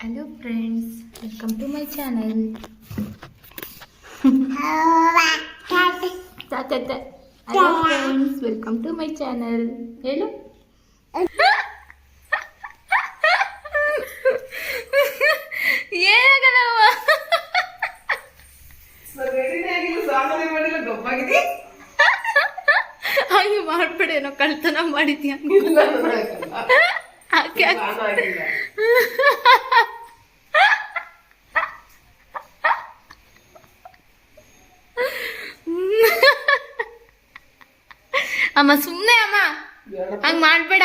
Hello friends welcome to my channel hello friends welcome to my channel ಹೇಳು ಹಾಗೆ ಮಾಡ್ಬೇಡ ಏನೋ ಕಳ್ತನ ಮಾಡಿದ್ಯಾ ಹಾಗೆ. ಅಮ್ಮ ಸುಮ್ನೆ ಅಮ್ಮ. ಹಂಗ್ ಮಾಡ್ಬೇಡ.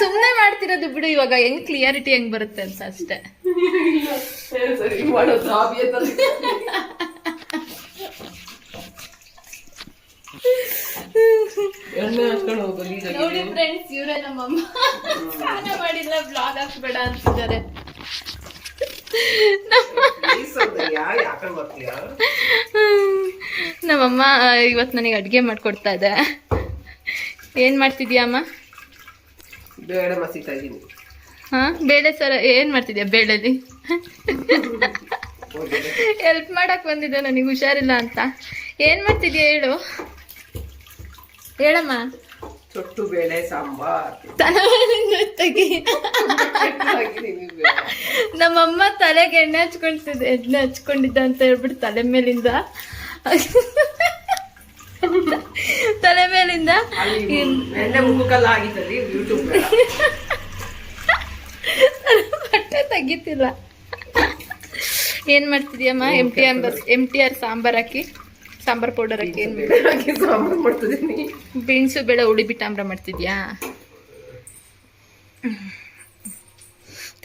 ಸುಮ್ನೆ ಮಾಡ್ತಿರೋದು ಬಿಡು ಇವಾಗ ಹೆಂಗ್ ಕ್ಲಿಯರಿಟಿ ಹೆಂಗ್ ಬರುತ್ತೆ ಅಂತ ಅಷ್ಟೇ. ನೋಡಿ ಫ್ರೆಂಡ್ಸ್ ಇವರೇ ನಮ್ಮಮ್ಮ. ಸ್ನಾನ ಮಾಡಿಲ್ಲ ಬ್ಲಾಗ್ ಹಾಕ್ಬೇಡ ಅಂತಿದ್ದಾರೆ. ನಮ್ಮ? ನಮ್ಮಮ್ಮ ಇವತ್ತು ನನಗೆ ಅಡುಗೆ ಮಾಡಿಕೊಡ್ತಾ ಇದೆ. ಏನು ಮಾಡ್ತಿದ್ಯಾ ಅಮ್ಮ? ಬೇಳೆ ಮಸೀತಾ ಇದ್ದೀನಿ ಹಾಂ ಬೇಳೆ ಸರ ಏನು ಮಾಡ್ತಿದ್ಯಾ ಬೇಳೆಲಿ? ಹೆಲ್ಪ್ ಮಾಡಕ್ಕೆ ಬಂದಿದ್ದೆ ನನಗೆ ಹುಷಾರಿಲ್ಲ ಅಂತ. ಏನು ಮಾಡ್ತಿದ್ಯಾ ಹೇಳು? ಹೇಳಮ್ಮ. ಚೊಟ್ಟು ಬೇಳೆ ಸಾಂಬಾರ್. ತೆಗಿ ನಮ್ಮಮ್ಮ ತಲೆಗೆ ಎಣ್ಣೆ ಹಚ್ಕೊಳ್ತಿದ್ದೆ ಎಣ್ಣೆ ಹಚ್ಕೊಂಡಿದ್ದ ಅಂತ ಹೇಳ್ಬಿಟ್ಟು ತಲೆ ಮೇಲಿಂದ. ತಲೆ ಮೇಲಿಂದ. ಬಟ್ಟೆ ತೆಗಿತಿಲ್ಲ. ಏನ್ ಮಾಡ್ತಿದ್ಯಮ್ಮ? M T R M T R sambar ಹಾಕಿ ಸಾಂಬಾರ್ ಪೌಡರ್ ಹಾಕಿ ಏನ್ ಸಾಂಬಾರ್ ಮಾಡ್ತಿದೀನಿ ಬೀನ್ಸು ಬೇಳೆ ಉಳಿಬಿಟ್ಟಾಮ್ರ ಮಾಡ್ತಿದ್ಯಾ?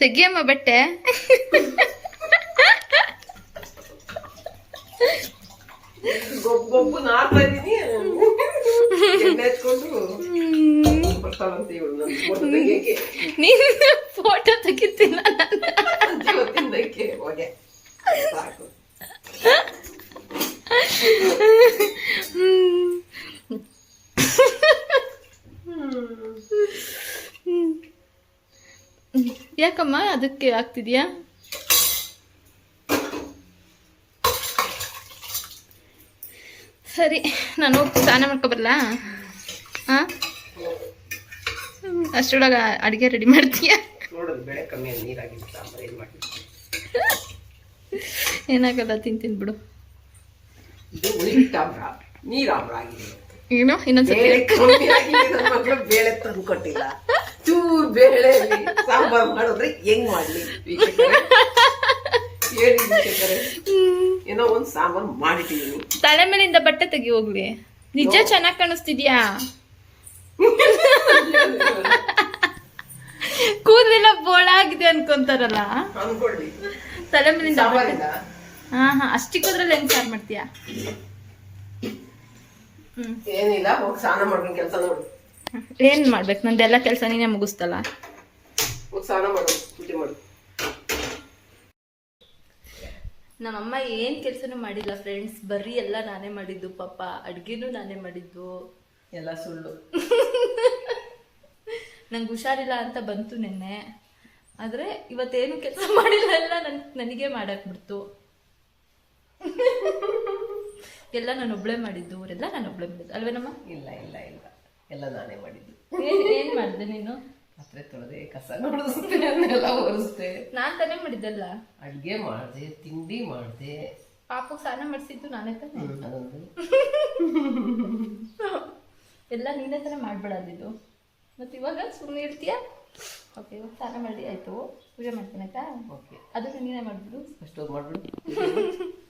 ತೆಗಿಯಮ್ಮ ಬಟ್ಟೆ. ಗೊಬ್ಬೊಬ್ಬು ನಾರ್ತಾ ಇದೀನಿ. ಎಣ್ಣೆ ಹಚ್ಕೊಂಡು ಬರ್ತಾಳಂತ ಇವಳು ನನ್ ಫೋಟೋ ತೆಗಿಯಕ್ಕೆ ನೀನು ಫೋಟೋ ತೆಗಿತಿಲ್ಲ ಹೋಗೆ. ಸಾಕು. ಯಾಕಮ್ಮ ಅದಕ್ಕೆ ಆಗ್ತಿದ್ಯಾ ಸರಿ ನಾನು ಹೋಗಿ ಸ್ನಾನ ಮಾಡ್ಕೊಬರಲ್ಲ ಹಾಂ ಅಷ್ಟರೊಳಗೆ ಅಡುಗೆ ರೆಡಿ ಮಾಡ್ತೀಯ? ಏನಾಗಲ್ಲ ತಿಂತೀನಿ ಬಿಡು. ಏನೋ? ಇನ್ನೊಂದ್ಸತಿ? ಬೇಳೆ ಕಮ್ಮಿ ಆಗಿದೆ ನನ್ನ ಮಗಳು ಬೇಳೆ ತಂದು ಕೊಟ್ಟಿಲ್ಲ. ಚೂರ್ ಬೇಳೆ ಸಾಂಬಾರ್ ಮಾಡಿದ್ರೆ ಹೆಂಗ್ ಮಾಡ್ಲಿ? ವೀಕ್ಷಕರೇ? ಹೇಳಿ ವೀಕ್ಷಕರೇ. ಏನೋ ಒಂದ್ ಸಾಂಬಾರ್ ಮಾಡಿಟ್ಟಿದೀನಿ ತಲೆ ಮೇಲಿಂದ ಬಟ್ಟೆ ತೆಗಿ ಹೋಗ್ಲಿ. ನಿಜ ಚೆನ್ನಾಗಿ ಕಾಣಿಸ್ತಿದ್ಯಾ? ಕೂದಲೆಲ್ಲ ಬೋಳಾಗಿದೆ ಅನ್ಕೊಂತಾರಲ್ಲ? ಅನ್ಕೊಳ್ಳಿ ತಲೆ ಮೇಲಿಂದ ಹಾ ಹಾ. ಅಷ್ಟಿಕ್ಕೋದ್ರಲ್ಲಿ ಹೆಂಗ್ ಸಾರ್ ಮಾಡ್ತೀಯಾ? ಏನಿಲ್ಲ ಹೋಗಿ ಸ್ನಾನ ಮಾಡ್ಕೊಂಡು ಕೆಲಸ ನೋಡು. ಏನ್ ಮಾಡ್ಬೇಕು? ನಂದೆಲ್ಲ ಕೆಲಸ ನೀನೇ ಮುಗಿಸ್ತಲ್ಲ. ಹೋಗಿ ಸ್ನಾನ ಮಾಡು ಪೂಜೆ ಮಾಡು. ನಮ್ಮಮ್ಮ ಏನ್ ಕೆಲ್ಸನೂ ಮಾಡಿಲ್ಲ ಫ್ರೆಂಡ್ಸ್ ಬರೀ ಎಲ್ಲ ನಾನೇ ಮಾಡಿದ್ದು ಪಾಪ ಅಡ್ಗೆನೂ ನಾನೇ ಮಾಡಿದ್ದು. ಎಲ್ಲ ಸುಳ್ಳು. ನಂಗೆ ಹುಷಾರಿಲ್ಲ ಅಂತ ಬಂತು ನಿನ್ನೆ. ಆದ್ರೆ ಇವತ್ತೇನು ಕೆಲಸ ಮಾಡಿಲ್ಲ ಎಲ್ಲ ನನ್ ನನಗೆ ಮಾಡಕ್ ಬಿಡ್ತು. ಎಲ್ಲ ನಾನು ಒಬ್ಳೆ ಮಾಡಿದ್ದು ಅವರೆಲ್ಲ ನಾನು ಒಬ್ಳೆ ಮಾಡಿದ್ದು. ಅಲ್ವೇನಮ್ಮ? ಇಲ್ಲ ಇಲ್ಲ ಇಲ್ಲ. ಎಲ್ಲ ನಾನೇ ಮಾಡಿದ್ದು. ಏನ್ ಮಾಡಿದೆ ನೀನು? ಪಾತ್ರೆ ತೊಳೆದೆ ಕಸ ನೋಡಿಸ್ತೆ ಅದನ್ನೆಲ್ಲ ಒರೆಸ್ದೆ. ನಾನ್ ತಾನೇ ಮಾಡಿದ್ದೆಲ್ಲ? ಅಡ್ಗೆ ಮಾಡ್ದೆ ತಿಂಡಿ ಮಾಡ್ದೆ. ಪಾಪಕ್ಕೆ ಸ್ನಾನ ಮಾಡಿಸಿದ್ದು ನಾನೇ ತಾನೇ? ಅದೊಂದು. ಎಲ್ಲ ನೀನೇ ತಾನೇ ಮಾಡ್ಬಿಡೋದಿದ್ದು ಮತ್ತೆ ಇವಾಗ ಸುಮ್ಮನೆ ಇರ್ತೀಯ? ಓಕೆ ಇವಾಗ ಸ್ನಾನ ಮಾಡಿ ಆಯ್ತು. ಪೂಜೆ ಮಾಡ್ತೀನಿ ಆಯ್ತಾ? ಓಕೆ ಅದನ್ನು ನೀನೇ ಮಾಡ್ಬಿಡು. ಅಷ್ಟೊಂದು ಮಾಡ್ಬಿಡು.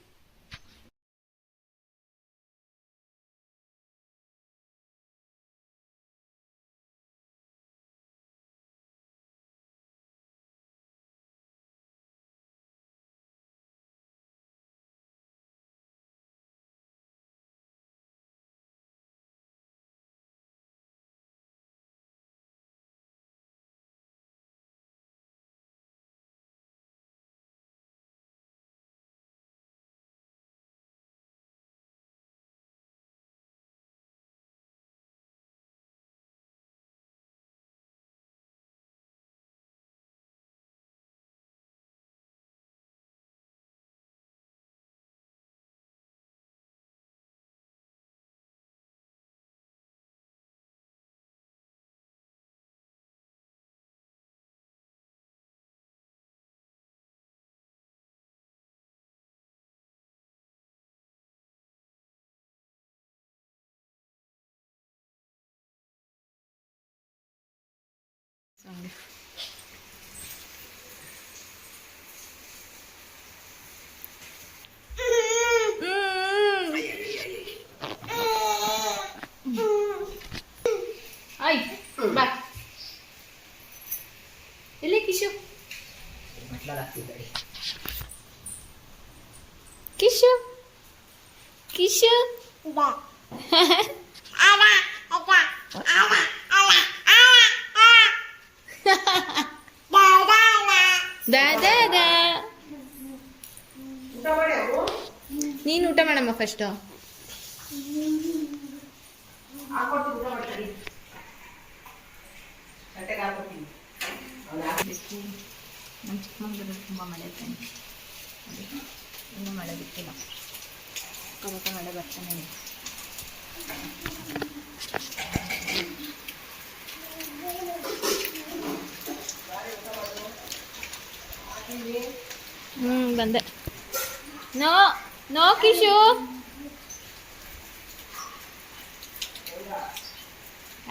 ಆಯ್ ಬಾ ಎಲ್ಲಿ ಕಿಶು ಮಟ್ಲಾಗ್ತಿದ್ದಾರೆ ಕಿಶು ಕಿಶು ದಾದಾ ದಾ ಊಟ ಮಾಡಿ ಅಮ್ಮ ನೀನು ಊಟ ಮಾಡಮ್ಮ ಫಸ್ಟು ನಮ್ಮ ಚಿಕ್ಕಮಂಗ್ಳೂರಲ್ಲಿ ತುಂಬ ಮಳೆ ಅದಕ್ಕೆ ಇನ್ನೂ ಮಳೆ ಬಿಟ್ಟಿಲ್ಲ ಕಬಕ ಮಳೆ ಬರ್ತಾನೆ. ಹ್ಞೂ ಬಂದೆ. No no, Kishu.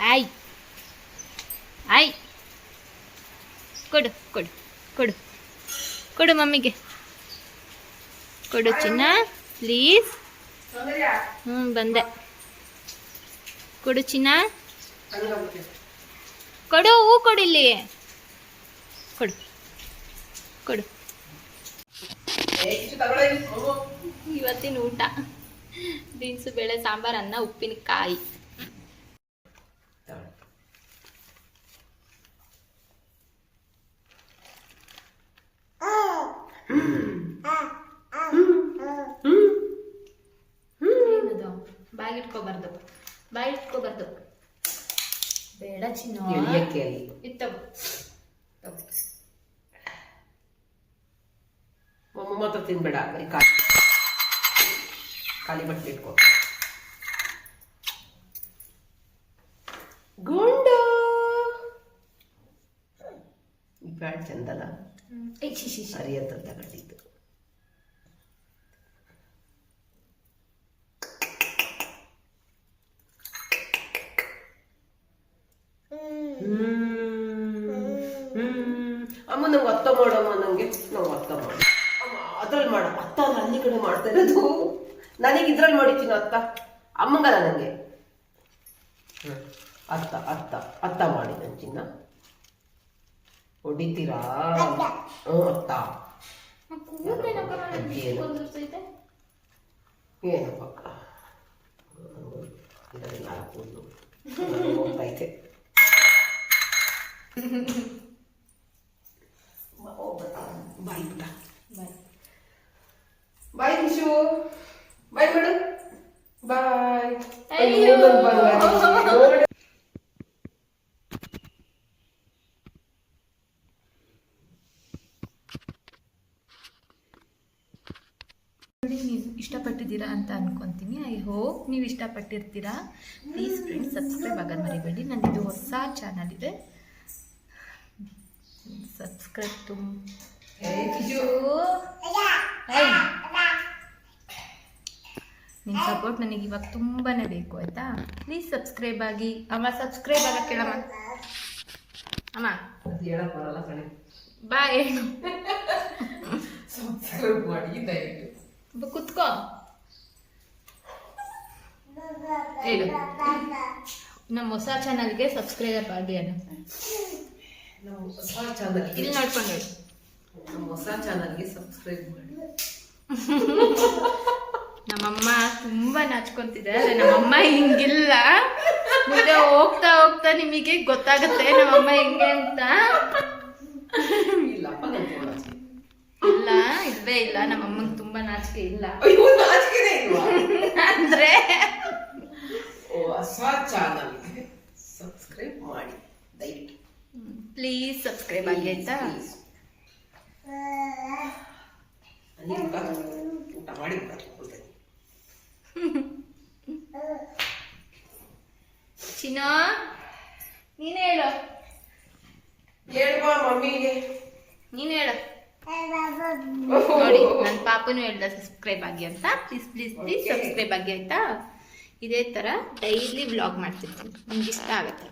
ಆಯ್. ಆಯ್. ಕೊಡು ಕೊಡು ಕೊಡು. ಕೊಡು ಮಮ್ಮಿಗೆ. ಕೊಡು ಚಿನ್ನ ಪ್ಲೀಸ್ ಹ್ಞೂ ಬಂದೆ. ಕೊಡು ಚಿನ್ನ. ಕೊಡು, ಹೂ ಕೊಡಿಲ್ಲಿ ಕೊಡು. ಕೊಡು ಏ, ಕಿಚ್ಚು ತಗೊಳ್ಳಿ. ಹೋಗು. ಇವತ್ತಿನ ಊಟ ಬೀನ್ಸು ಬೇಳೆ ಸಾಂಬಾರು ಅನ್ನ ಉಪ್ಪಿನಕಾಯಿ ತಗೊಳ್ಳಿ. ಏನದು ಬಾಯಿ ಇಟ್ಕೋಬಾರ್ದು ಬಾಯಿ ಇಟ್ಕೋಬಾರ್ದು ಬೇಡ ಚಿನ್ನ ಎಳಿಯಕ್ಕೆ ಅಲ್ಲಿ. ಇತ್ತವು ಮಾತ್ರ ತಿನ್ಬೇಡ. ಈ ಖಾಲಿ ಖಾಲಿ ಬಟ್ಟೆ ಇಟ್ಕೋ. ಗುಂಡು! ಈ ಪ್ಯಾಂಟ್ ಚಂದಲ್ಲ ಸರಿ ಅಂತ ತಗೊಂಡಿದ್ದು. ಅಮ್ಮ ನಂಗೆ ಅತ್ತ ಮಾಡಮ್ಮ ನಂಗೆ. ನಾವು ಅತ್ತ ಮಾಡ. ಅದ್ರಲ್ಲಿ ಮಾಡ. ಅತ್ತ ಅಲ್ಲ ಅಲ್ಲಿ ಕಡೆ ಮಾಡ್ತಾ ಇರೋದು. ನನಗೆ ಇದ್ರಲ್ಲಿ ಮಾಡಿದ್ದೀನಿ ಅತ್ತ. ಅಮ್ಮಂಗಲ್ಲ ನನಗೆ. ಅತ್ತ ಅತ್ತ ಅತ್ತ ಮಾಡಿ ನನ್ನ ಚಿನ್ನ. ಹೊಡಿತೀರಾ? ಹ್ಞೂ, ಅತ್ತ. ಏನಪ್ಪ? ಬಾಯ್ ಬಿಟ್ಟ. ಬಾಯ್ ಬಾಯ್ ಮೇಡಮ್ ಬಾಯ್ ನೀವು ಇಷ್ಟಪಟ್ಟಿದ್ದೀರಾ ಅಂತ ಅನ್ಕೊಂತೀನಿ. ಐ ಹೋಪ್ ನೀವು ಇಷ್ಟಪಟ್ಟಿರ್ತೀರಾ. ಪ್ಲೀಸ್ ಫ್ರೆಂಡ್ಸ್ ಸಬ್ಸ್ಕ್ರೈಬ್ ಆಗೋದು ಮರಿಬೇಡಿ. ನನ್ನದು ಹೊಸ ಚಾನಲ್ ಇದೆ. ಸಬ್ಸ್ಕ್ರೈಬ್ ತುಂಬ ನಿಮ್ಮ ಸಪೋರ್ಟ್ ನನಗೆ ಇವಾಗ ತುಂಬಾ ಬೇಕು ಆಯ್ತಾ? ಪ್ಲೀಸ್ ಸಬ್ಸ್ಕ್ರೈಬ್ ಆಗಿ. ಅಮ್ಮ ಸಬ್ಸ್ಕ್ರೈಬ್ ಆಗ ಕೇಳಮ್ಮ. ಅಮ್ಮ. ಅದು ಹೇಳಕ್ ಬರಲ್ಲ ಕಣೆ. ಬಾ ಏನು ಸಬ್ಸ್ಕ್ರೈಬ್ ಮಾಡಿ ದಯವಿಟ್ಟು. ಕುತ್ಕೋ. ಹೇಳು. ನಮ್ಮ ಹೊಸ ಚಾನಲ್ಗೆ ಸಬ್ಸ್ಕ್ರೈಬ್ ಆಗಿ ನಮ್ಮ ಹೊಸ ಚಾನಲ್ ಇಲ್ಲಿ ನೋಡ್ಕೊಂಡು ಹೇಳು ನಮ್ಮ ಹೊಸ ಚಾನಲ್ಗೆ ಸಬ್ಸ್ಕ್ರೈಬ್ ಮಾಡಿ. ನಮ್ಮಮ್ಮ ತುಂಬಾ ನಾಚ್ಕೊಂತಿದ್ದಾರೆ ನಮ್ಮಮ್ಮ ಹಿಂಗಿಲ್ಲ. ಮುಂದೆ ಹೋಗ್ತಾ ಹೋಗ್ತಾ ನಿಮಗೆ ಗೊತ್ತಾಗುತ್ತೆ ನಮ್ಮಮ್ಮ ಹೆಂಗೆ ಅಂತ. ಇಲ್ಲ ಇಲ್ವೇ ಇಲ್ಲ ನಮ್ಮಮ್ಮಂಗೆ ತುಂಬಾ ನಾಚಿಕೆ ಇಲ್ಲ. ಅಂದ್ರೆ? ಸಬ್ಸ್ಕ್ರೈಬ್ ಮಾಡಿ ದಯವಿಟ್ಟು. ಪ್ಲೀಸ್ ಸಬ್ಸ್ಕ್ರೈಬ್ ಆಗಿ ಆಯ್ತಾ? ಊಟ ಮಾಡಿ ಚಿನ್ನ ನೀನ್ ಹೇಳು. ಹೇಳ್ಬಾ ಮಮ್ಮಿಗೆ. ನೀನು ಹೇಳು. ನೋಡಿ ನನ್ನ ಪಾಪನು ಹೇಳ್ದ ಸಬ್ಸ್ಕ್ರೈಬ್ ಆಗಿ ಅಂತ. Please please please. ಸಬ್ಸ್ಕ್ರೈಬ್ ಆಗಿ ಆಯ್ತಾ? ಇದೇ ಥರ ಡೈಲಿ ವ್ಲಾಗ್ ಮಾಡ್ತಿರ್ತೀನಿ. ನಿಮ್ಗೆ ಇಷ್ಟ ಆಗುತ್ತೆ?